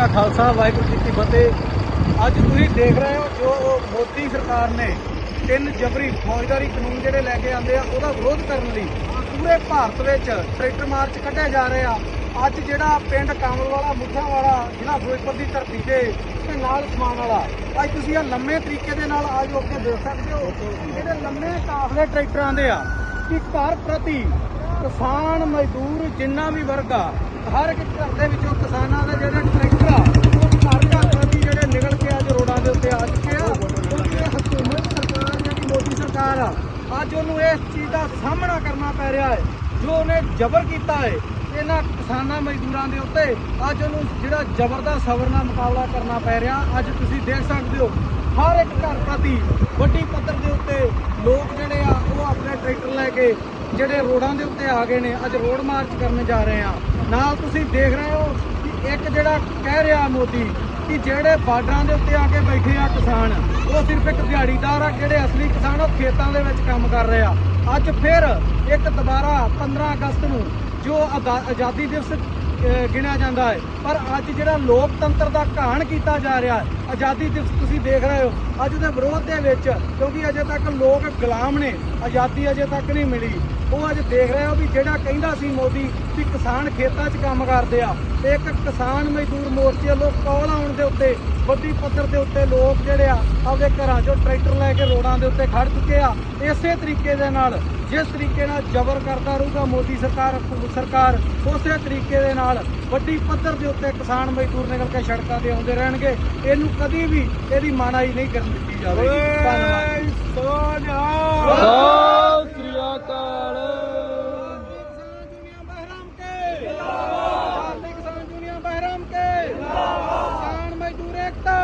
ਕਾ ਖਾਲਸਾ, ਵਾਹਿਗੁਰੂ ਜੀ ਕੀ ਫਤਿਹ। ਅੱਜ ਤੁਸੀਂ ਦੇਖ ਰਹੇ ਹੋ ਜੋ ਮੋਦੀ ਸਰਕਾਰ ਨੇ ਤਿੰਨ ਜਬਰੀ ਫੌਜਦਾਰੀ ਕਾਨੂੰਨ ਜਿਹੜੇ ਲੈ ਕੇ ਆਂਦੇ ਆ, ਉਹਦਾ ਵਿਰੋਧ ਕਰਨ ਲਈ ਪੂਰੇ ਭਾਰਤ ਵਿੱਚ ਟਰੈਕਟਰ ਮਾਰਚ ਕੱਢਿਆ ਜਾ ਰਿਹਾ। ਅੱਜ ਜਿਹੜਾ ਪਿੰਡ ਕਾਮਲਵਾਲਾ ਮੁੱਠਾਵਾਲਾ, ਜ਼ਿਲ੍ਹਾ ਫਿਰੋਜ਼ਪੁਰ ਦੀ ਧਰਤੀ ਤੇ ਤੇ ਨਾਲ ਸਮਾਨ ਵਾਲਾ। ਅੱਜ ਤੁਸੀਂ ਇਹ ਲੰਮੇ ਤਰੀਕੇ ਦੇ ਨਾਲ ਆ ਜੋ ਲੋਕ ਦੇਖ ਸਕਦੇ ਹੋ, ਜਿਹੜੇ ਲੰਮੇ ਕਾਫਲੇ ਟਰੈਕਟਰਾਂ ਦੇ ਆ, ਕਿ ਘਰ ਪ੍ਰਤੀ ਕਿਸਾਨ, ਮਜ਼ਦੂਰ, ਜਿੰਨਾ ਵੀ ਵਰਗ ਆ, ਹਰ ਇੱਕ ਘਰ ਦੇ ਵਿੱਚ ਕਿਸਾਨਾਂ ਦੇ ਜਿਹੜੇ ਟਰੈਕਟਰ ਆ ਉਹ ਘਰ ਘਰ ਪ੍ਰਤੀ ਜਿਹੜੇ ਨਿਕਲ ਕੇ ਅੱਜ ਰੋਡਾਂ ਦੇ ਉੱਤੇ ਆ ਚੁੱਕੇ ਆ ਕਿਉਂਕਿ ਹਕੂਮਤ ਸਰਕਾਰ ਜਿਹੜੀ ਮੋਦੀ ਸਰਕਾਰ ਆ ਅੱਜ ਉਹਨੂੰ ਇਸ ਚੀਜ਼ ਦਾ ਸਾਹਮਣਾ ਕਰਨਾ ਪੈ ਰਿਹਾ ਹੈ, ਜੋ ਉਹਨੇ ਜ਼ਬਰ ਕੀਤਾ ਹੈ ਇਹਨਾਂ ਕਿਸਾਨਾਂ ਮਜ਼ਦੂਰਾਂ ਦੇ ਉੱਤੇ, ਅੱਜ ਉਹਨੂੰ ਜਿਹੜਾ ਜ਼ਬਰ ਦਾ ਸਬਰ ਨਾਲ ਮੁਕਾਬਲਾ ਕਰਨਾ ਪੈ ਰਿਹਾ, ਅੱਜ ਤੁਸੀਂ ਦੇਖ ਸਕਦੇ ਹੋ, ਹਰ ਇੱਕ ਘਰ ਪ੍ਰਤੀ ਵੱਡੀ ਪੱਧਰ ਦੇ ਉੱਤੇ ਲੋਕ ਜਿਹੜੇ ਆ, ਉਹ ਆਪਣੇ ਟਰੈਕਟਰ ਲੈ ਕੇ ਜਿਹੜੇ ਰੋਡਾਂ ਦੇ ਉੱਤੇ ਆ ਗਏ ਨੇ, ਅੱਜ ਰੋਡ ਮਾਰਚ ਕਰਨ ਜਾ ਰਹੇ ਆ। ਨਾਲ ਤੁਸੀਂ ਦੇਖ ਰਹੇ ਹੋ ਕਿ ਇੱਕ ਜਿਹੜਾ ਕਹਿ ਰਿਹਾ ਮੋਦੀ ਕਿ ਜਿਹੜੇ ਬਾਰਡਰਾਂ ਦੇ ਉੱਤੇ ਆ ਕੇ ਬੈਠੇ ਆ ਕਿਸਾਨ ਉਹ ਸਿਰਫ ਇੱਕ ਦਿਹਾੜੀਦਾਰ ਆ, ਜਿਹੜੇ ਅਸਲੀ ਕਿਸਾਨ ਉਹ ਖੇਤਾਂ ਦੇ ਵਿੱਚ ਕੰਮ ਕਰ ਰਹੇ ਆ। ਅੱਜ ਫਿਰ ਇੱਕ ਦੁਬਾਰਾ 15 ਅਗਸਤ ਨੂੰ ਜੋ ਆਜ਼ਾਦੀ ਦਿਵਸ ਗਿਣਿਆ ਜਾਂਦਾ ਹੈ। ਪਰ ਅੱਜ ਜਿਹੜਾ ਲੋਕਤੰਤਰ ਦਾ ਘਾਣ ਕੀਤਾ ਜਾ ਰਿਹਾ ਹੈ ਆਜ਼ਾਦੀ ਦਿਵਸ ਤੁਸੀਂ ਦੇਖ ਰਹੇ ਹੋ। ਅੱਜ ਦੇ ਵਿਰੋਧ ਦੇ ਵਿੱਚ, ਕਿਉਂਕਿ ਅਜੇ ਤੱਕ ਲੋਕ ਗੁਲਾਮ ਨੇ, ਆਜ਼ਾਦੀ ਅਜੇ ਤੱਕ ਨਹੀਂ ਮਿਲੀ। ਉਹ ਅੱਜ ਦੇਖ ਰਹੇ ਹੋ ਵੀ ਜਿਹੜਾ ਕਹਿੰਦਾ ਸੀ ਮੋਦੀ ਵੀ ਕਿਸਾਨ ਖੇਤਾਂ 'ਚ ਕੰਮ ਕਰਦੇ ਆ, ਤੇ ਇੱਕ ਕਿਸਾਨ ਮਜ਼ਦੂਰ ਮੋਰਚੇ ਵੱਲੋਂ ਕਾਲ ਆਉਣ ਦੇ ਉੱਤੇ, ਵੱਡੀ ਪੱਧਰ ਦੇ ਉੱਤੇ ਲੋਕ ਜਿਹੜੇ ਆ, ਆਪਦੇ ਘਰਾਂ 'ਚੋਂ ਟਰੈਕਟਰ ਲੈ ਕੇ ਰੋਡਾਂ ਦੇ ਉੱਤੇ ਖੜ ਚੁੱਕੇ ਆ। ਇਸੇ ਤਰੀਕੇ ਦੇ ਨਾਲ, ਜਿਸ ਤਰੀਕੇ ਨਾਲ ਜ਼ਬਰ ਕਰਦਾ ਰਹੂਗਾ ਮੋਦੀ ਸਰਕਾਰ ਸਰਕਾਰ, ਉਸੇ ਤਰੀਕੇ ਦੇ ਨਾਲ ਵੱਡੀ ਪੱਧਰ ਦੇ ਉੱਤੇ ਕਿਸਾਨ ਮਜ਼ਦੂਰ ਨਿਕਲ ਕੇ ਸੜਕਾਂ ਤੇ ਆਉਂਦੇ ਰਹਿਣਗੇ। ਇਹਨੂੰ ਕਦੀ ਵੀ ਇਹਦੀ ਮਾਨਾਈ ਨਹੀਂ ਕਰਨ ਦਿੱਤੀ ਜਾਵੇਗੀ ਧੰਨਵਾਦ ਸਤਿ ਸ੍ਰੀ ਅਕਾਲ ਕਿਸਾਨ ਦੁਨੀਆ ਬਹਿਰਾਮ ਕੇ ਕਿਸਾਨ ਮਜ਼ਦੂਰ ਏਕਤਾ